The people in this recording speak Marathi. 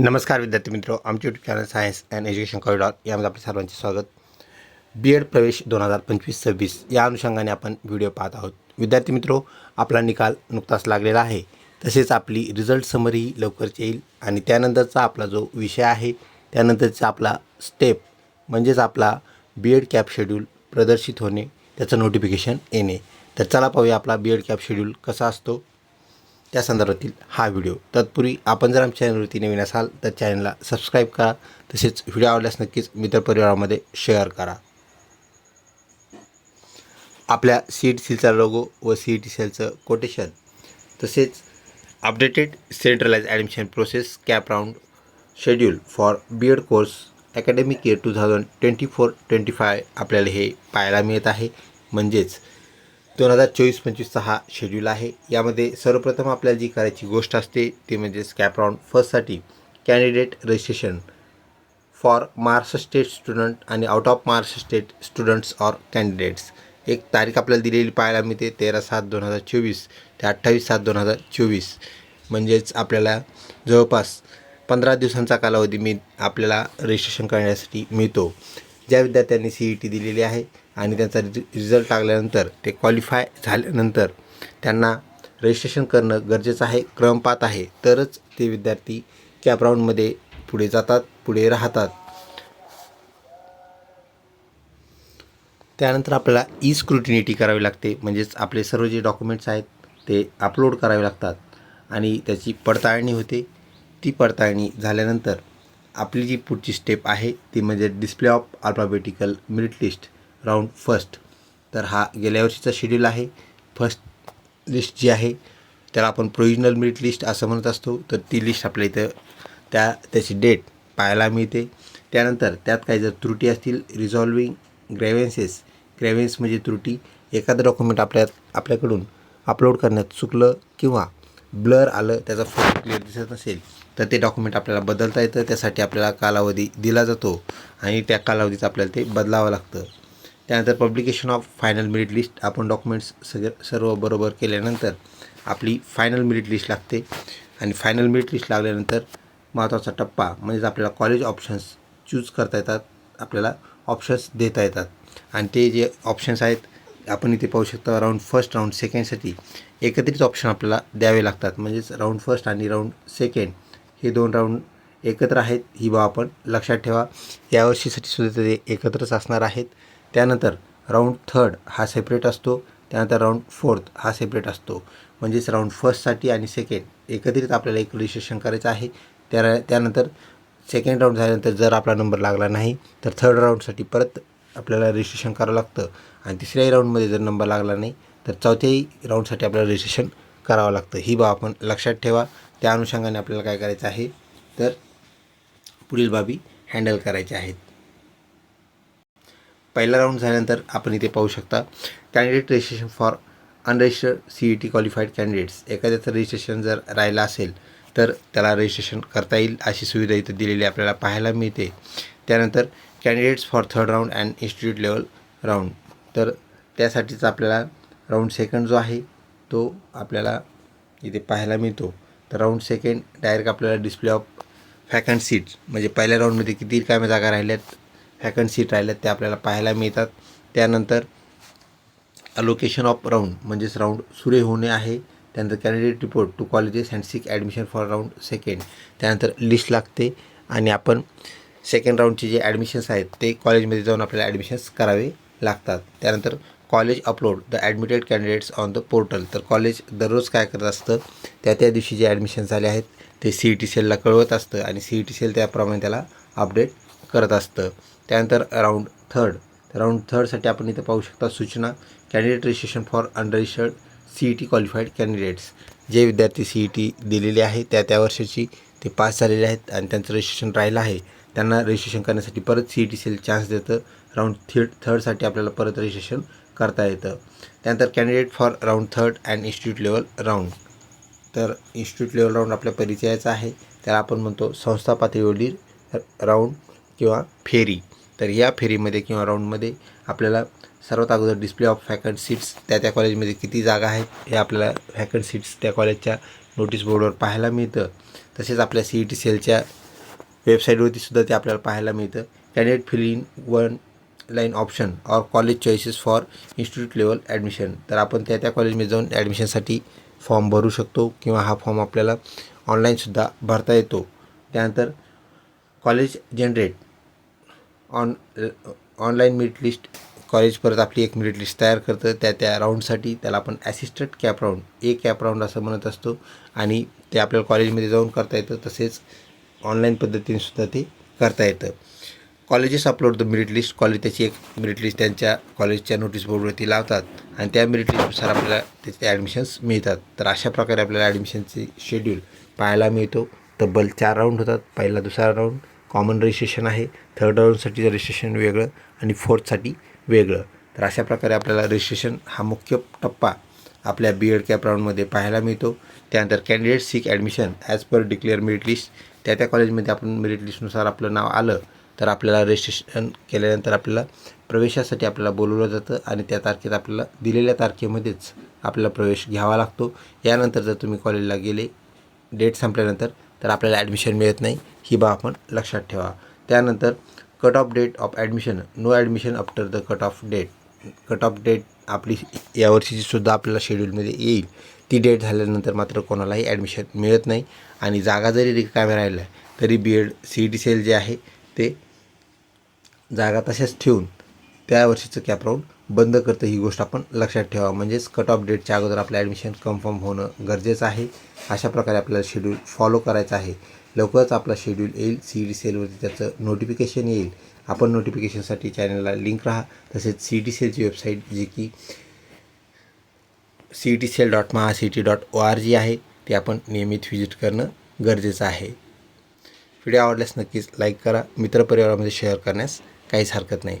नमस्कार विद्यार्थी मित्र आमचे YouTube channel science and education corridor यामध्ये आपले सर्वांचे स्वागत. बी एड प्रवेश दोन हजार पंचवीस सव्वीस या अनुषंगाने आपण व्हिडिओ पाहत आहोत. विद्यार्थी मित्रो आपला निकाल नुकताच लागलेला आहे. तसेच आपली रिझल्ट समरी लवकरच येईल आणि त्यानंतरचा आपला जो विषय आहे त्यानंतरचा आपला स्टेप म्हणजेच आपला बी एड कॅप शेड्यूल प्रदर्शित होणे त्याचं नोटिफिकेशन येणे. तर चला पाहूया आपला बी एड कॅप शेड्यूल कसा असतो. त्या संदर्भातील हा व्हिडिओ. तत्पूर्वी आपण जर आमच्या चॅनलवरती नवीन असाल तर चॅनलला सबस्क्राईब करा. तसेच व्हिडिओ आवडल्यास नक्कीच मित्रपरिवारामध्ये शेअर करा. आपल्या सी ई टी सीलचा लोगो व सी ई टी सेलचं कोटेशन तसेच updated centralise admission process CAP round schedule for B Ed course academic year two thousand twenty four twenty five आपल्याला हे पाहायला मिळत आहे. म्हणजेच दोन हजार चोवीस पंचवीसचा हा शेड्यूल आहे. यामध्ये सर्वप्रथम आपल्याला जी करायची गोष्ट असते ती म्हणजे स्कॅपराउंड फर्स्टसाठी candidate registration for Maharashtra state student आणि out of Maharashtra state students or candidates एक तारीख आपल्याला दिलेली पाहायला मिळते तेरा सात दोन हजार चोवीस ते अठ्ठावीस सात दोन हजार चोवीस. म्हणजेच आपल्याला जवळपास पंधरा दिवसांचा कालावधी मी आपल्याला रजिस्ट्रेशन करण्यासाठी मिळतो. ज्या विद्यार्थ्यांनी सी ई टी दिलेली आहे आणि त्यांचा रिज रिझल्ट लागल्यानंतर ते क्वालिफाय झाल्यानंतर त्यांना रजिस्ट्रेशन करणं गरजेचं आहे क्रमपात आहे. तरच ते विद्यार्थी कॅप राऊंडमध्ये पुढे जातात पुढे राहतात. त्यानंतर आपल्याला ई स्क्रुटिनिटी करावी लागते. म्हणजेच आपले सर्व जे डॉक्युमेंट्स आहेत ते अपलोड करावे लागतात. आणि त्याची पडताळणी होते. ती पडताळणी झाल्यानंतर आपली जी पुढची स्टेप आहे ती म्हणजे display of alphabetical merit list round first. तर हा गेल्या वर्षीचा शेड्यूल आहे. फर्स्ट लिस्ट जी आहे त्याला आपण प्रोविजनल मेरिट लिस्ट असं म्हणत असतो. तर ती लिस्ट आपल्या इथं त्या त्याची डेट पाहायला मिळते. त्यानंतर त्यात काही जर त्रुटी असतील रिझॉल्विंग ग्रेव्हन्सेस ग्रेव्हन्स म्हणजे त्रुटी एखादं डॉक्युमेंट आपल्या आपल्याकडून अपलोड करण्यात चुकलं किंवा ब्लर आलं त्याचा फोटो क्लिअर दिसत नसेल तर ते डॉक्युमेंट आपल्याला बदलता येतं. त्यासाठी आपल्याला कालावधी दिला जातो आणि त्या कालावधीत आपल्याला ते बदलावं लागतं. त्यानंतर publication of final merit list आपण डॉक्युमेंट्स सगळे सर्व बरोबर केल्यानंतर आपली फायनल मेरिट लिस्ट लागते. आणि फायनल मेरिट लिस्ट लागल्यानंतर महत्त्वाचा टप्पा म्हणजेच आपल्याला कॉलेज ऑप्शन्स चूज करता येतात आपल्याला ऑप्शन्स देता येतात. आणि ते जे ऑप्शन्स आहेत आपण इथे पाहू शकता राऊंड फर्स्ट राऊंड सेकंडसाठी एकत्रित ऑप्शन आपल्याला द्यावे लागतात. म्हणजेच राऊंड फर्स्ट आणि राऊंड सेकंड हे दोन राऊंड एकत्र आहेत. ही बाब आपण लक्षात ठेवा. यावर्षीसाठी सुद्धा ते एकत्रच असणार आहेत. त्यानंतर राऊंड थर्ड हा सेपरेट असतो त्यानंतर राऊंड फोर्थ हा सेपरेट असतो. म्हणजेच राऊंड फर्स्टसाठी आणि सेकंड एकत्रित आपल्याला एक रजिस्ट्रेशन करायचं आहे. त्या त्यानंतर सेकंड राऊंड झाल्यानंतर जर आपला नंबर लागला नाही तर थर्ड राऊंडसाठी परत आपल्याला रजिस्ट्रेशन करावं लागतं. आणि तिसऱ्याही राऊंडमध्ये जर नंबर लागला नाही तर चौथ्याही राऊंडसाठी आपल्याला रजिस्ट्रेशन करावं लागतं. ही बाब आपण लक्षात ठेवा. त्या अनुषंगाने आपल्याला काय करायचं आहे तर पुढील बाबी हँडल करायच्या आहेत. पहिला राऊंड झाल्यानंतर आपण इथे पाहू शकता candidate registration for unregistered C E T qualified candidates एखाद्याचं रजिस्ट्रेशन जर राहिलं असेल तर त्याला रजिस्ट्रेशन करता येईल अशी सुविधा इथं दिलेली आपल्याला पाहायला मिळते. त्यानंतर candidates for third round and institute level round तर त्यासाठीच आपल्याला राऊंड सेकंड जो आहे तो आपल्याला इथे पाहायला मिळतो. तर राऊंड सेकंड डायरेक्ट आपल्याला डिस्प्ले ऑफ फॅकंट सीट्स म्हणजे पहिल्या राऊंडमध्ये किती काय जागा राहिल्यात फॅकंट सीट त्या आपल्याला पाहायला मिळतात. त्यानंतर अलोकेशन ऑफ राऊंड म्हणजेच राऊंड सुरे होणे आहे. त्यानंतर candidate report to colleges and seek admission for round second त्यानंतर लिस्ट लागते आणि आपण सेकंड राऊंडचे जे ॲडमिशन्स आहेत ते कॉलेजमध्ये जाऊन आपल्याला ॲडमिशन्स करावे लागतात. त्यानंतर college upload the admitted candidates on the portal तर कॉलेज दररोज काय करत असतं त्या त्या दिवशी जे ॲडमिशन झाले आहेत ते सी ई टी सेलला कळवत असतं आणि सी ई टी सेल त्याप्रमाणे त्याला अपडेट करत असतं. त्यानंतर राऊंड थर्ड राऊंड थर्डसाठी आपण इथं पाहू शकता सूचना. Candidate registration for unregistered C E T qualified candidates जे विद्यार्थी सी ई टी दिलेले आहे त्या त्या वर्षाची ते पास झालेले आहेत आणि त्यांचं रजिस्ट्रेशन राहिलं आहे. त्यांना रजिस्ट्रेशन करण्यासाठी परत C E T cell chance देतं. राऊंड थर्ड थर्डसाठी आपल्याला परत रजिस्ट्रेशन करता येतं. त्यानंतर candidate for round third and institute level round तर इन्स्टिट्यूट लेवल राऊंड आपल्या परिचयाचा आहे. त्याला आपण म्हणतो संस्था पातळीवरील राऊंड किंवा फेरी. तर या फेरीमध्ये किंवा राऊंडमध्ये आपल्याला सर्वात अगोदर डिस्प्ले ऑफ फॅकल्ट सीट्स त्या त्या कॉलेजमध्ये किती जागा आहेत हे आपल्याला फॅकल्ट सीट्स त्या कॉलेजच्या नोटीस बोर्डवर पाहायला मिळतं. तसेच आपल्या सी ई टी सेलच्या वेबसाईटवरती सुद्धा ते आपल्याला पाहायला मिळतं. Candidate fill in online option or college choices for institute level admission तर आपण त्या त्या कॉलेजमध्ये जाऊन ॲडमिशनसाठी फॉर्म भरू शकतो किंवा हा फॉर्म आपल्याला ऑनलाईनसुद्धा भरता येतो. त्यानंतर college generate on online merit list college परत आपली एक मेरिट लिस्ट तयार करतं. त्या त्या राऊंडसाठी त्याला आपण assistant CAP round A CAP round असं म्हणत असतो. आणि ते आपल्याला कॉलेजमध्ये जाऊन करता येतं. तसेच ऑनलाईन पद्धतीने सुद्धा ते करता येतं. Colleges upload the merit list college त्याची एक मेरिट लिस्ट त्यांच्या कॉलेजच्या नोटीस बोर्डवरती लावतात. आणि त्या मेरिट लिस्टनुसार आपल्याला त्याचे ॲडमिशन्स मिळतात. तर अशा प्रकारे आपल्याला ॲडमिशनचे शेड्यूल पाहायला मिळतो. तब्बल चार राऊंड होतात. पहिला दुसरा राऊंड कॉमन रजिस्ट्रेशन आहे. थर्ड राऊंडसाठीचं रजिस्ट्रेशन वेगळं आणि फोर्थसाठी वेगळं तर अशा प्रकारे आपल्याला रजिस्ट्रेशन हा मुख्य टप्पा आपल्या बी एड कॅप राऊंडमध्ये पाहायला मिळतो. त्यानंतर candidate seek admission as per declare merit list त्या त्या कॉलेजमध्ये आपण मेरिट लिस्टनुसार आपलं नाव आलं तर आपल्याला रजिस्ट्रेशन केल्यानंतर आपल्याला प्रवेशासाठी आपल्याला बोलवलं जातं आणि त्या तारखेत आपल्याला दिलेल्या तारखेमध्येच आपल्याला प्रवेश घ्यावा लागतो. यानंतर जर तुम्ही कॉलेजला गेले डेट संपल्यानंतर तर आपल्याला ॲडमिशन मिळत नाही. ही बाब आपण लक्षात ठेवा. त्यानंतर cut off date of admission no admission after the cut off date cut off date आपली यावर्षीची सुद्धा आपल्याला शेड्यूलमध्ये येईल. ती डेट झाल्यानंतर मात्र कोणालाही ॲडमिशन मिळत नाही. आणि जागा जरी रिकाम्या राहिल्या तरी B Ed C T cell जे आहे ते जागा तशाच ठेवून त्या वर्षीचं कॅप राऊंड बंद करतं ही गोष्ट आपण लक्षात ठेवा. म्हणजेच कट ऑफ डेटच्या अगोदर आपलं ॲडमिशन कन्फर्म होणं गरजेचं आहे. अशा प्रकारे आपल्याला शेड्यूल फॉलो करायचं आहे. लवकरच आपला शेड्यूल येईल. सी डी सेलवरती त्याचं नोटिफिकेशन येईल. आपण नोटिफिकेशनसाठी चॅनलला लिंक राहा. तसेच सी टी सेलची वेबसाईट जी की C T cell dot Maha C T dot O R G आहे. ते आपण नियमित व्हिजिट करणं गरजेचं आहे. व्हिडिओ आवडल्यास नक्कीच लाईक करा. मित्रपरिवारामध्ये शेअर करण्यास काहीच हरकत नाही.